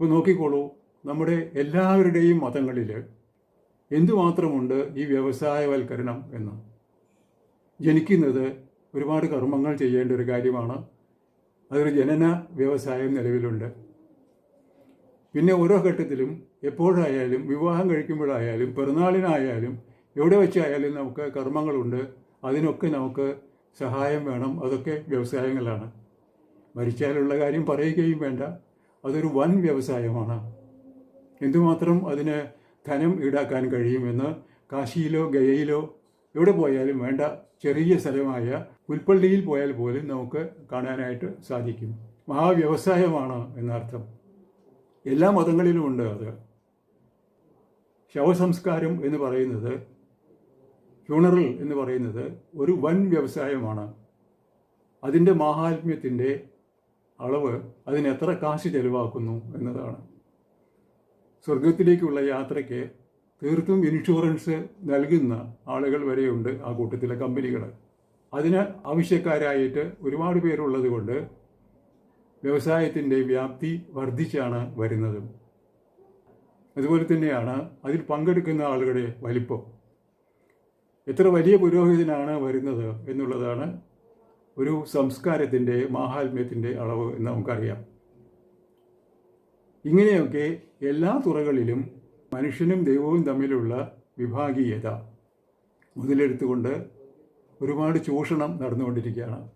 ഇപ്പോൾ നോക്കിക്കോളൂ നമ്മുടെ എല്ലാവരുടെയും മതങ്ങളിൽ എന്തുമാത്രമുണ്ട് ഈ വ്യവസായവൽക്കരണം എന്ന്. ജനിക്കുന്നത് ഒരുപാട് കർമ്മങ്ങൾ ചെയ്യേണ്ട ഒരു കാര്യമാണ്. അതൊരു ജനന വ്യവസായം നിലവിലുണ്ട്. പിന്നെ ഓരോ ഘട്ടത്തിലും എപ്പോഴായാലും വിവാഹം കഴിക്കുമ്പോഴായാലും പിറന്നാളിനായാലും എവിടെ വെച്ചായാലും നമുക്ക് കർമ്മങ്ങളുണ്ട്. അതിനൊക്കെ നമുക്ക് സഹായം വേണം. അതൊക്കെ വ്യവസായങ്ങളാണ്. മരിച്ചാലുള്ള കാര്യം പറയുകയും വേണ്ട. അതൊരു വൻ വ്യവസായമാണ്. എന്തുമാത്രം അതിന് ധനം ഈടാക്കാൻ കഴിയുമെന്ന് കാശിയിലോ ഗയയിലോ എവിടെ പോയാലും വേണ്ട ചെറിയ സ്ഥലമായ പുൽപ്പള്ളിയിൽ പോയാൽ പോലും നമുക്ക് കാണാനായിട്ട് സാധിക്കും. മഹാവ്യവസായമാണ് എന്നർത്ഥം. എല്ലാ മതങ്ങളിലും ഉണ്ട് അത്. ശവസംസ്കാരം എന്ന് പറയുന്നത് ഫ്യൂണറൽ എന്ന് പറയുന്നത് ഒരു വൻ വ്യവസായമാണ്. അതിന്റെ മാഹാത്മ്യത്തിന്റെ അളവ് അതിന് എത്ര കാശ് ചെലവാക്കുന്നു എന്നതാണ്. സ്വർഗത്തിലേക്കുള്ള യാത്രയ്ക്ക് തീർത്തും ഇൻഷുറൻസ് നൽകുന്ന ആളുകൾ വരെയുണ്ട് ആ കൂട്ടത്തിലെ കമ്പനികൾ. അതിന് ആവശ്യക്കാരായിട്ട് ഒരുപാട് പേരുള്ളത് കൊണ്ട് വ്യവസായത്തിന്റെ വ്യാപ്തി വർദ്ധിച്ചാണ് വരുന്നത്. അതുപോലെ തന്നെയാണ് അതിൽ പങ്കെടുക്കുന്ന ആളുകളുടെ വലിപ്പം. എത്ര വലിയ പുരോഹിതനാണ് വരുന്നത് എന്നുള്ളതാണ് ഒരു സംസ്കാരത്തിന്റെ മാഹാത്മ്യത്തിന്റെ അളവ് എന്ന് നമുക്കറിയാം. ഇങ്ങനെയൊക്കെ എല്ലാ തുറകളിലും മനുഷ്യനും ദൈവവും തമ്മിലുള്ള വിഭാഗീയത മുതലെടുത്തുകൊണ്ട് ഒരുപാട് ചൂഷണം നടന്നുകൊണ്ടിരിക്കുകയാണ്.